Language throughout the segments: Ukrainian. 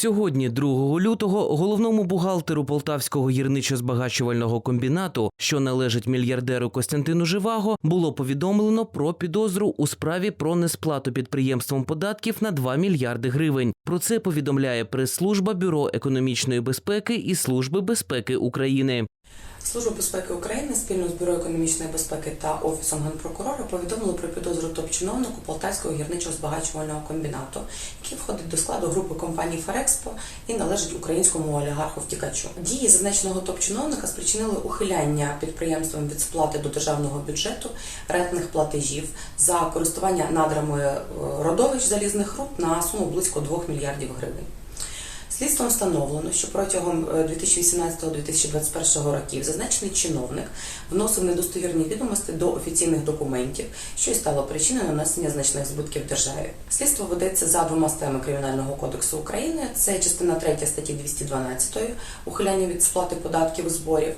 Сьогодні, 2 лютого, головному бухгалтеру Полтавського гірничо-збагачувального комбінату, що належить мільярдеру Костянтину Живаго, було повідомлено про підозру у справі про несплату підприємством податків на 2 мільярди гривень. Про це повідомляє прес-служба Бюро економічної безпеки і Служби безпеки України. Служба безпеки України спільно з бюро економічної безпеки та офісом генпрокурора повідомили про підозру топ-чиновнику Полтавського гірничо-збагачувального комбінату, який входить до складу групи компаній Ферекспо і належить українському олігарху втікачу. Дії зазначеного топ-чиновника спричинили ухиляння підприємством від сплати до державного бюджету рентних платежів за користування надрами е, родовищ залізних руд на суму близько 2 мільярдів гривень. Слідством встановлено, що протягом е, 2018-2021 років зазначений чиновник вносив недостовірні відомості до офіційних документів, що й стало причиною нанесення значних збитків державі. Слідство ведеться за двома статтями Кримінального кодексу України. Це частина 3 статті 212 ухиляння від сплати податків і зборів.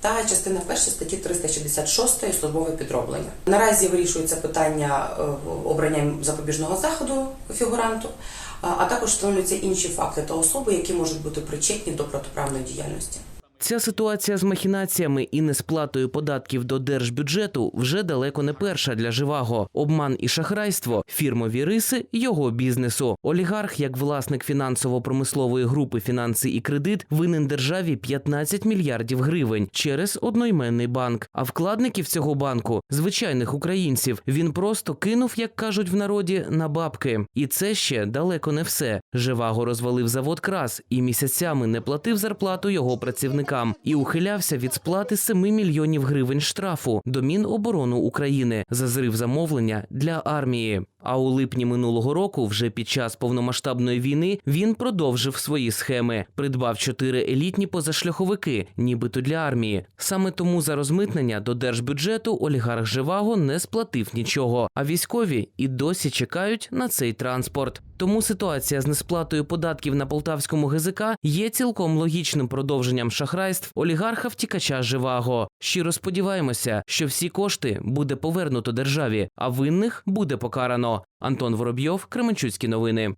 Та частина перша статті 366 службове підроблення. Наразі вирішується питання е, обрання запобіжного заходу фігуранту, а також встановлюються інші факти та особи, які можуть бути причетні до протиправної діяльності. Ця ситуація з махінаціями і несплатою податків до держбюджету вже далеко не перша для живаго. Обман і шахрайство фірмові риси його бізнесу. Олігарх, як власник фінансово-промислової групи фінанси і кредит, винен державі 15 мільярдів гривень через одноіменний банк. А вкладників цього банку звичайних українців він просто кинув, як кажуть в народі, на бабки. І це ще далеко не все. Живаго розвалив завод крас і місяцями не платив зарплату його працівникам і ухилявся від сплати 7 мільйонів гривень штрафу до Міноборони України за зрив замовлення для армії. А у липні минулого року, вже під час повномасштабної війни, він продовжив свої схеми, придбав чотири елітні позашляховики, нібито для армії. Саме тому за розмитнення до держбюджету олігарх Живаго не сплатив нічого. А військові і досі чекають на цей транспорт. Тому ситуація з несплатою податків на полтавському ГЗК є цілком логічним продовженням шахрайств олігарха втікача Живаго. Щиро сподіваємося, що всі кошти буде повернуто державі, а винних буде покарано. Антон Воробйов, Кременчуцькі новини.